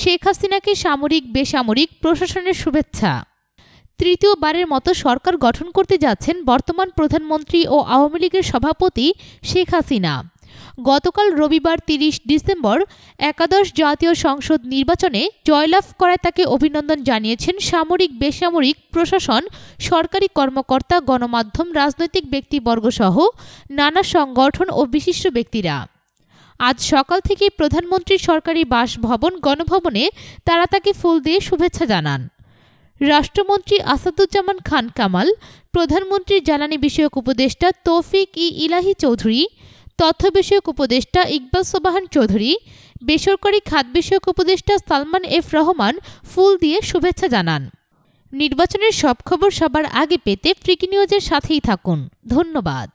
শেখ হাসিনাকে সামরিক, বেসামরিক প্রশাসনের শুভেচ্ছা। তৃতীয়বারের মতো সরকার গঠন করতে যাচ্ছেন বর্তমান প্রধানমন্ত্রী ও আওয়ামী লীগের সভাপতি শেখ হাসিনা। গতকাল রবিবার তিরিশ ডিসেম্বর একাদশ জাতীয় সংসদ নির্বাচনে জয়লাভ করায় তাকে অভিনন্দন জানিয়েছেন সামরিক, বেসামরিক প্রশাসন, সরকারি কর্মকর্তা, গণমাধ্যম, রাজনৈতিক ব্যক্তিবর্গসহ নানা সংগঠন ও বিশিষ্ট ব্যক্তিরা। আজ সকাল থেকে প্রধানমন্ত্রীর সরকারি বাসভবন, গণভবনে তারা তাকে ফুল দিয়ে শুভেচ্ছা জানান। রাষ্ট্রমন্ত্রী আসাদুজ্জামান খান কামাল প্রধানমন্ত্রীর জ্বালানি বিষয়ক উপদেষ্টা তৌফিক ই ইলাহি চৌধুরী, তথ্য বিষয়ক উপদেষ্টা ইকবাল সোবাহান চৌধুরী, বেসরকারি খাত বিষয়ক উপদেষ্টা সালমান এফ রহমান ফুল দিয়ে শুভেচ্ছা জানান। নির্বাচনের সব খবর সবার আগে পেতে ফ্রিকি নিউজের সাথেই থাকুন। ধন্যবাদ।